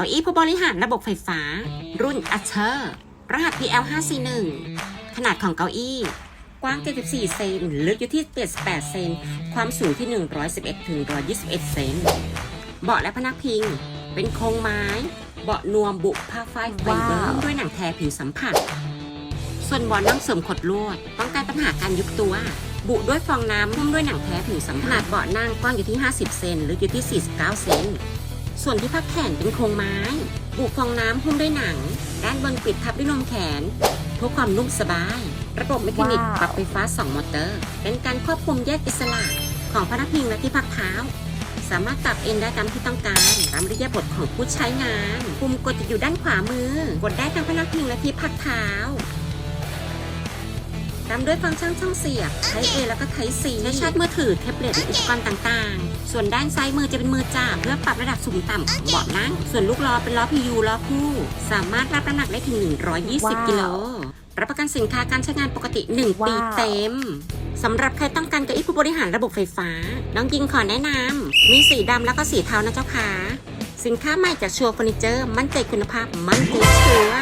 ก้าอี้ผู้บริหารระบบไฟฟ้า รุ่น a c h e r รหัส PL541 ขนาดของเก้าอี้ กว้าง 74 เซน ลึกอยู่ที่ 78 เซน ความสูงที่ 111ถึง121 เซน เบาะและพนักพิง เป็นโครงไม้ เบาะนวมบุผ้าฝ้ายไฟเบอว้าวร์ด้วยหนังแท้ผิวสัมผัส ส่วนเบาะนั่งเสริมขดลวด ป้องกันปัญหาการยุบตัว บุด้วยฟองน้ำหุ้มด้วยหนังแท้ผิวสัมผัสขนาดเบาะนั่งกว้างอยู่ที่ 50 เซน ลึกอยู่ที่ 49 เซน ส่วนที่พักแขนเป็นโครงไม้ บุฟองน้ำหุ้มด้วยหนัง ด้านบนปิดทับด้วยนมแขนเพื่อความนุ่มสบาย ระบบเมคานิกว้าวปรับไฟฟ้า 2 มอเตอร์ เป็นการควบคุมแยกอิสระของพนักพิงและที่พักเท้า สามารถปรับเอนได้ตามที่ต้องการตามริยาบทของผู้ใช้งาน ปุ่มกดจะอยู่ด้านขวามือกดได้ทั้งพนักพิงและที่พักเท้า ตามด้วยฟังก์ชันช่องเสียบไท A แล้วก็ไท C ใช้ชาร์จมือถือแท็บเล็ตและอุปกรณ์ต่างๆ ส่วนด้านซ้ายมือจะเป็นมือจับเพื่อปรับระดับสูงต่ำของเบาะนั่ง ส่วนลูกล้อเป็นล้อ PU ล้อคู่ สามารถรับน้ำหนักได้ถึง 120 กิโล รับประกันสินค้าการใช้งานปกติ 1 ปีว้าวเต็มสำหรับใครต้องการเก้าอี้ผู้บริหารระบบไฟฟ้า น้องยิงขอแนะนำ มีสีดำแล้วก็สีเทานะเจ้าค่ะ สินค้าใหม่จากชัวร์เฟอร์นิเจอร์ มั่นใจคุณภาพ มั่นใจชัวร์